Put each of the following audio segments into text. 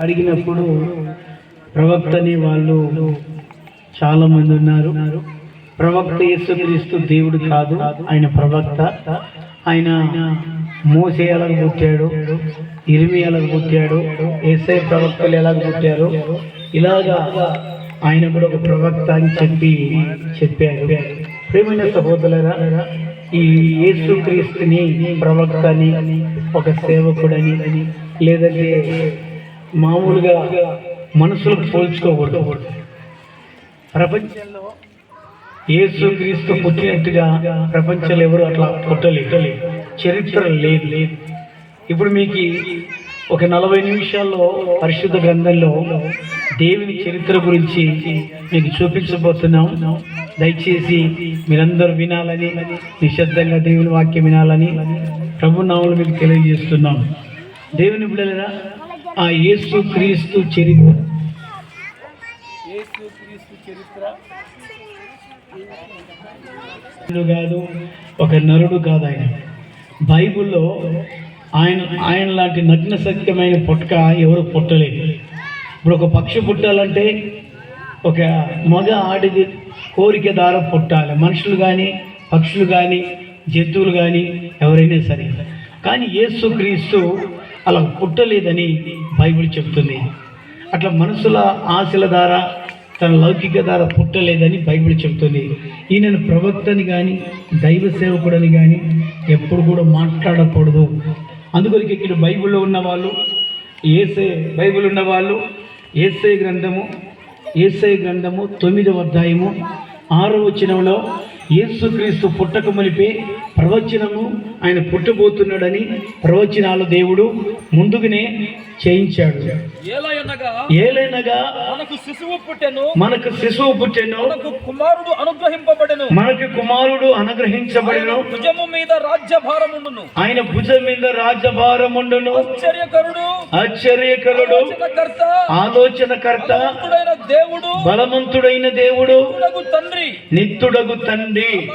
అడిగినప్పుడు ప్రవక్తని వాళ్ళు చాలా మంది ఉన్నారు. ప్రవక్త యేసుక్రీస్తు దేవుడు కాదు ఆయన ప్రవక్త. ఆయన మోసే ఎలాగ పుట్టాడు ఇరిమి ఎలాగ పుట్టాడు ఏసై ప్రవక్తలు ఎలాగ పుట్టారు ఇలాగా ఆయన కూడా ఒక ప్రవక్త అని చెప్పి చెప్పారు ప్రేమైన సహోదరులారా ఈ యేసుక్రీస్తుని ప్రవక్తని ఒక సేవకుడని లేదంటే మామూలుగా మనసులకు పోల్చుకోకూడదు. ప్రపంచంలో యేసుక్రీస్తు పుట్టినట్టుగా ప్రపంచంలో ఎవరు అట్లా పుట్టలేదు. చరిత్ర లేదు. లేదు ఇప్పుడు మీకు ఒక నలభై నిమిషాల్లో పరిశుద్ధ గ్రంథంలో దేవుని చరిత్ర గురించి మీకు చూపించబోతున్నాం. దయచేసి మీరందరూ వినాలని నిశ్శబ్దంగా దేవుని వాక్యం వినాలని ప్రభు నామలు మీకు తెలియజేస్తున్నాం. దేవుని బిడ్డలేదా ఆ యేసు క్రీస్తు చరిత్ర. యేసు క్రీస్తు కాదు ఒక నరుడు కాదు ఆయన. బైబిల్లో ఆయన ఆయన లాంటి నగ్న సత్యమైన పుట్టక ఎవరు పుట్టలేదు. ఇప్పుడు ఒక పక్షి పుట్టాలంటే ఒక మగ ఆడిది కోరిక ద్వారా పుట్టాలి. మనుషులు కానీ పక్షులు కానీ జంతువులు కానీ ఎవరైనా సరే. కానీ యేసుక్రీస్తు అలా పుట్టలేదని బైబిల్ చెప్తుంది. అట్లా మనసుల ఆశల ద్వారా తన లౌకిక ద్వారా పుట్టలేదని బైబిల్ చెబుతుంది ఈయనను ప్రవక్తని కానీ దైవ సేవకుడని కానీ ఎప్పుడు కూడా మాట్లాడకూడదు. అందుకొరికి ఇక్కడ బైబిల్లో ఉన్నవాళ్ళు ఏసే బైబిల్ ఉన్నవాళ్ళు ఏసే గ్రంథము ఏసే గ్రంథము తొమ్మిదవ అధ్యాయము ఆరో వచనంలో యేసుక్రీస్తు పుట్టక మునిపే ప్రవచనము ఆయన పుట్టబోతున్నాడని ప్రవచనాలు దేవుడు ముందుగానే చేయించాడు. ఏలైనగా మనకు శిశువు పుట్టెను. మనకు శిశువు పుట్టెను. మనకు కుమారుడు అనుగ్రహింపబడెను. మనకి కుమారుడు అనుగ్రహించబడిను. భుజము మీద రాజ్యభారముండును. ఆయన భుజం మీద రాజభారముండును ఆశ్చర్యకరుడు. ఆశ్చర్యకరుడు. ఆలోచనకర్త. ఆలోచనకర్త. భక్తుడైన దేవుడు. బలవంతుడైన దేవుడు. తండ్రి. నిత్యుడగు తండ్రి.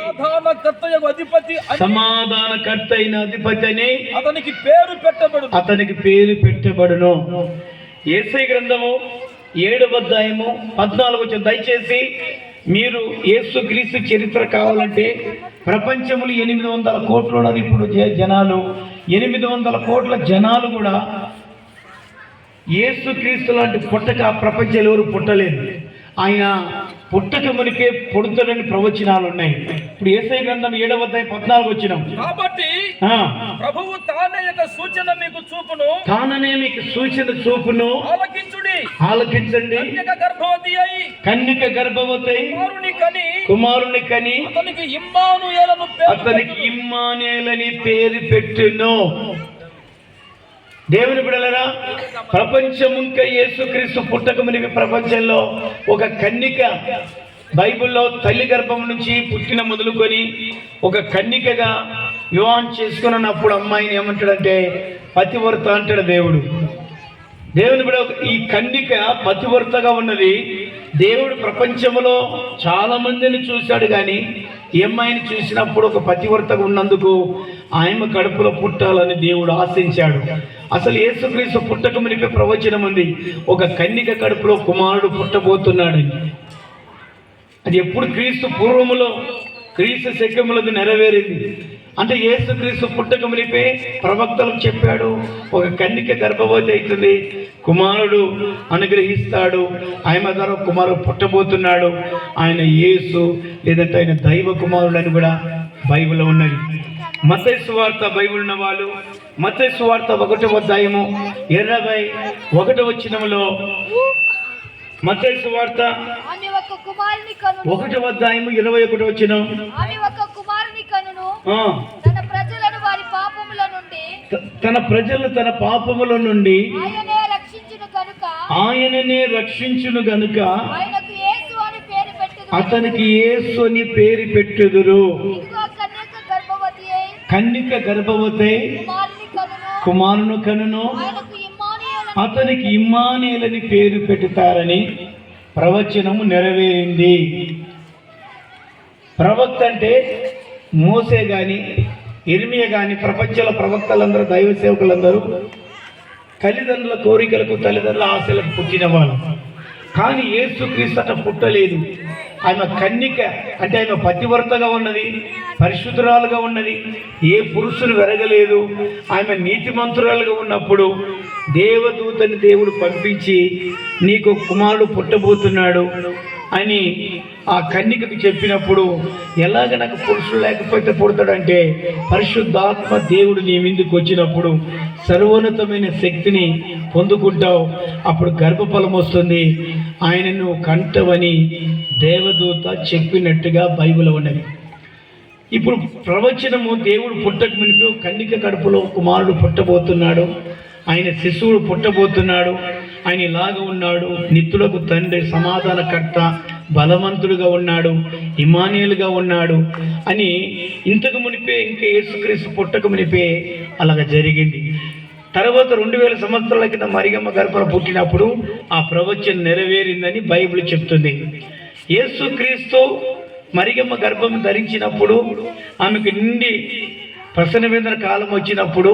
అధిపతి సమాధానకర్త అయిన అధిపతి అని అతనికి పేరు పెట్టబడు అతనికి పేరు పెట్టబడును. ఏసై గ్రంథము ఏడవ అధ్యాయము పద్నాలుగు వచ్చిన దయచేసి మీరు యేసు క్రీస్తు చరిత్ర కావాలంటే ప్రపంచములు ఎనిమిది వందల కోట్లు ఉన్నారు ఇప్పుడు జనాలు. ఎనిమిది వందల కోట్ల జనాలు కూడా యేసు క్రీస్తు లాంటి పుట్టక ప్రపంచంలో ఎవరు పుట్టలేదు. ఆయన పుట్టక మునికే పుడతాడని ప్రవచనాలు ఉన్నాయి. ఇప్పుడు ఏసై గ్రంథం ఏడవ పద్నాలుగు వచ్చినాం. కాబట్టి ప్రభువు తానే యొక్క సూచన మీకు చూపును. తాననే మీకు సూచన చూపును. ఆలకించుడి. ఆలకించండి. కన్యక గర్భవతి అయి కన్నిక గర్భవతి కుమారుని కని కుమారుని కని అతనికి ఇమ్మానుయేలను అతనికి ఇమ్మానేలని పేరు పెట్టును. దేవుని బిడలరా ఇంకా యేసుక్రీస్తు పుట్టకమునివి ప్రపంచంలో ఒక కన్నిక బైబిల్లో తల్లి గర్భం నుంచి పుట్టిన మొదలుకొని ఒక కన్నికగా వివాహం చేసుకున్నప్పుడు అమ్మాయిని ఏమంటాడంటే పతివర్త అంటాడు దేవుడు. దేవుని బిడ ఈ కన్నిక పతివర్తగా ఉన్నది. దేవుడు ప్రపంచంలో చాలా మందిని చూశాడు కానీ ఈ అమ్మాయిని చూసినప్పుడు ఒక పతివర్తగా ఉన్నందుకు ఆయమ కడుపులో పుట్టాలని దేవుడు ఆశించాడు. అసలు యేసుక్రీస్తు పుట్టక మునిపే ప్రవచనం ఉంది. ఒక కన్నిక కడుపులో కుమారుడు పుట్టబోతున్నాడని అది ఎప్పుడు క్రీస్తు పూర్వములో క్రీస్తు శకములది నెరవేరింది. అంటే ఏసుక్రీస్తు పుట్టక మునిపే ప్రవక్తలకు చెప్పాడు ఒక కన్నిక గర్భవతి అవుతుంది కుమారుడు అనుగ్రహిస్తాడు ఆయన ద్వారా కుమారుడు పుట్టబోతున్నాడు. ఆయన యేసు లేదంటే ఆయన దైవ కుమారుడు అని కూడా బైబిల్లో ఉన్నది. మతైసు వార్త బైబిల్ ఉన్న వాళ్ళు మతైసు వార్త ఒకటో అధ్యాయము ఇరవై ఒకటో వచ్చినములో మతైసు వార్త ఒకటో అధ్యాయము ఇరవై ఒకటో వచ్చిన తన ప్రజలు తన పాపముల నుండి ఆయనే రక్షించును కనుక. ఆయననే రక్షించును గనుక అతనికి యేసు అని పేరు పెట్టుదురు. కన్నిక గర్భవతి కుమారుని కనును అతనికి ఇమ్మానేలని పేరు పెడతారని ప్రవచనము నెరవేరింది. ప్రవక్త అంటే మోసే గాని ఇర్మియ గాని ప్రపంచంలో ప్రవక్తలందరూ దైవ సేవకులందరూ తల్లిదండ్రుల కోరికలకు తల్లిదండ్రుల ఆశలకు పుట్టిన వాళ్ళు. కానీ యేసుక్రీస్తు అట్లా పుట్టలేదు. ఆమె కన్నిక అంటే ఆమె పతివర్తగా ఉన్నది పరిశుద్ధురాలుగా ఉన్నది. ఏ పురుషులు వెరగలేదు. ఆమె నీతి మంత్రురాలుగా ఉన్నప్పుడు దేవదూతని దేవుడు పంపించి నీకు కుమారుడు పుట్టబోతున్నాడు అని ఆ కన్నికకు చెప్పినప్పుడు ఎలాగ నాకు పురుషుడు లేకపోతే పుడతాడంటే పరిశుద్ధాత్మ దేవుడు నీ మీదకి వచ్చినప్పుడు సర్వోన్నతమైన శక్తిని పొందుకుంటావు. అప్పుడు గర్భఫలం వస్తుంది. ఆయనను కంటవని దేవదూత చెప్పినట్టుగా బైబిల్ ఉన్నది. ఇప్పుడు ప్రవచనము దేవుడు పుట్టక మునిపి కన్నిక కడుపులో కుమారుడు పుట్టబోతున్నాడు. ఆయన శిశువుడు పుట్టబోతున్నాడు. ఆయన ఇలాగ ఉన్నాడు. నిత్తులకు తండ్రి సమాధానకర్త బలవంతుడుగా ఉన్నాడు. ఇమానియులుగా ఉన్నాడు అని ఇంతకు మునిపే ఇంకా యేసుక్రీస్తు పుట్టక మునిపే అలాగ జరిగింది. తర్వాత రెండు వేల సంవత్సరాల కింద మరియమ్మ గర్భం పుట్టినప్పుడు ఆ ప్రవచనం నెరవేరిందని బైబిల్ చెప్తుంది. యేసుక్రీస్తు మరియమ్మ గర్భం ధరించినప్పుడు ఆమెకు నిండి ప్రసన్నవేదన కాలం వచ్చినప్పుడు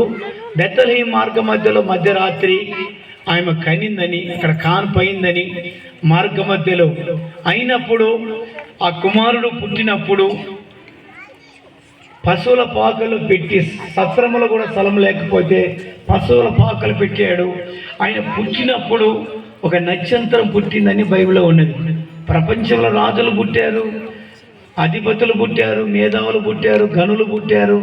బెత్తలహీ మార్గ మధ్యలో మధ్యరాత్రి ఆమె కనిందని అక్కడ కాన్పోయిందని మార్గ మధ్యలో అయినప్పుడు ఆ కుమారుడు పుట్టినప్పుడు పశువుల పాకలు పెట్టి సత్రములు కూడా స్థలం లేకపోతే పశువుల పాకలు పెట్టాడు. ఆయన పుట్టినప్పుడు ఒక నక్షత్రం పుట్టిందని బైబిల్లో ఉన్నది. ప్రపంచంలో రాజులు పుట్టారు అధిపతులు పుట్టారు మేధావులు పుట్టారు గనులు పుట్టారు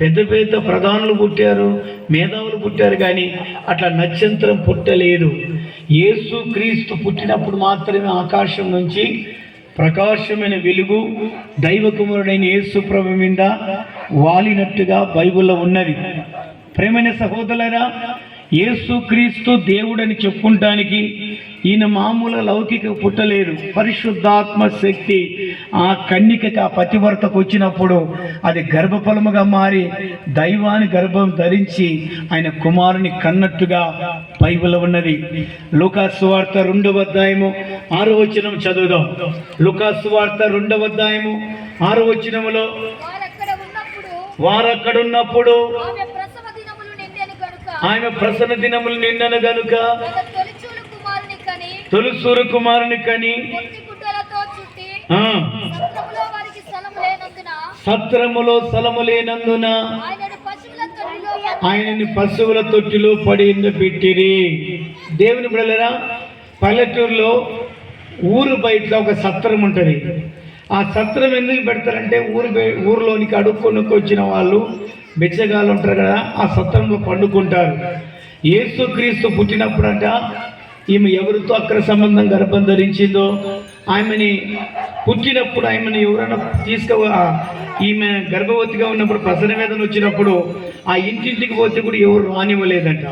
పెద్ద పెద్ద ప్రధానులు పుట్టారు మేధావులు పుట్టారు కానీ అట్లా నక్షత్రం పుట్టలేదు. యేసు క్రీస్తు పుట్టినప్పుడు మాత్రమే ఆకాశం నుంచి ప్రకాశమైన వెలుగు దైవ కుమారుడైన యేసు మీద వాలినట్టుగా బైబిల్లో ఉన్నది. ప్రేమైన సహోదరులరా యేసు క్రీస్తు దేవుడని చెప్పుకుంటానికి ఈయన మామూలు లౌకిక పుట్టలేదు. పరిశుద్ధాత్మ శక్తి ఆ కన్నికకి ఆ పతివర్తకు వచ్చినప్పుడు అది గర్భఫలముగా మారి దైవాన్ని గర్భం ధరించి ఆయన కుమారుని కన్నట్టుగా బైబిల్ ఉన్నది. లూకాసు వార్త రెండవ అధ్యాయము ఆరో వచనం చదువుదాం. లూకాసు వార్త రెండవ అధ్యాయము ఆరో వచనములో వారక్కడ ఉన్నప్పుడు వారు అక్కడ ఉన్నప్పుడు ఆమె ప్రసవ దినములు ఆమె ప్రసన్న దినములు నిన్నను గనుక తొలుసూరు కుమారుని కని సత్రములో స్థలము లేనందున ఆయనను పశువుల తొట్టిలో పడి పెట్టిరి. దేవుని బిడలరా పల్లెటూరులో ఊరు బయట ఒక సత్రం ఉంటుంది. ఆ సత్రం ఎందుకు పెడతారంటే ఊరు ఊరిలోనికి అడుక్కొనుకు వచ్చిన వాళ్ళు బిచ్చగాళ్ళు ఉంటారు కదా ఆ సత్రంలో పండుకుంటారు. ఏసుక్రీస్తు పుట్టినప్పుడంట ఈమె ఎవరితో అక్కడ సంబంధం గర్భం ధరించిందో ఆమెని పుట్టినప్పుడు ఆమెను ఎవరైనా తీసుకు ఈమె గర్భవతిగా ఉన్నప్పుడు ప్రసన వేదన వచ్చినప్పుడు ఆ ఇంటింటికి పోతే కూడా ఎవరు రానివ్వలేదంట.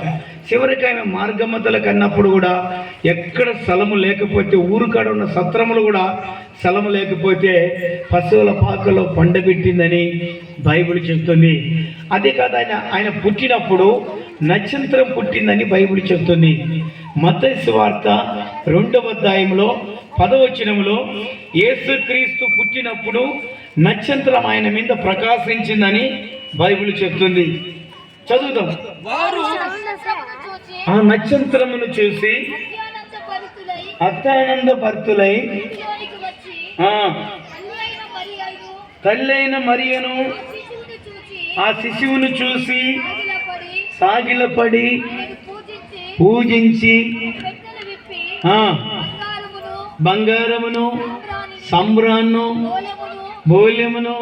చివరికి ఆమె మార్గమతలకు అన్నప్పుడు కూడా ఎక్కడ స్థలము లేకపోతే ఊరు కాడ ఉన్న సత్రములు కూడా స్థలము లేకపోతే పశువుల పాకలో పండబెట్టిందని బైబిల్ చెప్తుంది. అదే కాదు ఆయన ఆయన పుట్టినప్పుడు నక్షత్రం పుట్టిందని బైబిల్ చెప్తుంది. మత వార్త రెండవ అధ్యాయంలో పదవచనములో యేసుక్రీస్తు పుట్టినప్పుడు నక్షత్రం ఆయన మీద ప్రకాశించిందని బైబిల్ చెప్తుంది. చదువుదాం. వారు ఆ నక్షత్రమును చూసి అత్యానంద భరితులై తల్లైన మరియను ఆ శిశువుని చూసి సాగిలపడి పూజించి పూజించి పెట్టెలు విప్పి ఆ బంగారమును సంబ్రాన్ను మూల్యమును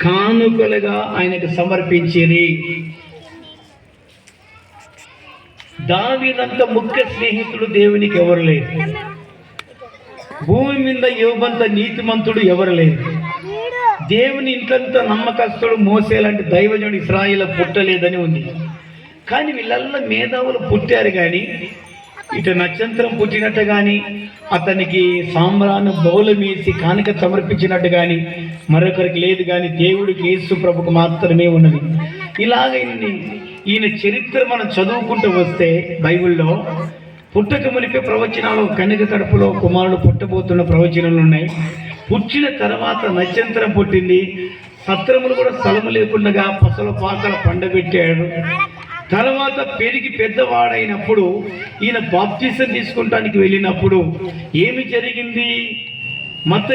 కానుకలుగా ఆయనకు సమర్పించిరి. దావినంత ముఖ్య స్నేహితుడు దేవునికి ఎవరు లేరు? భూమి మీద యువబంత నీతిమంతుడు ఎవరు లేరు? దేవుని ఇంతంత నమ్మకస్తుడు మోసేలాంటి దైవజనుడు ఇస్రాయిల పుట్టలేదని ఉంది. కానీ వీళ్ళల్లో మేధావులు పుట్టారు కానీ ఇటు నక్షత్రం పుట్టినట్టు కానీ అతనికి సాంబ్రాను బౌలమేసి కానుక సమర్పించినట్టు కానీ మరొకరికి లేదు కానీ దేవుడికి యేసు ప్రభుకు మాత్రమే ఉన్నది. ఇలాగ ఈయన చరిత్ర మనం చదువుకుంటూ వస్తే బైబిల్లో పుట్టక మునిపే ప్రవచనాలు కన్యక కడుపులో కుమారుడు పుట్టబోతున్న ప్రవచనాలు ఉన్నాయి. పుట్టిన తర్వాత నక్షత్రం పుట్టింది. సత్రములు కూడా స్థలము లేకుండా పసల పాకల పండబెట్టాడు. తర్వాత పెరిగి పెద్దవాడైనప్పుడు ఈయన బాప్తిసం తీసుకుంటానికి వెళ్ళినప్పుడు ఏమి జరిగింది? మత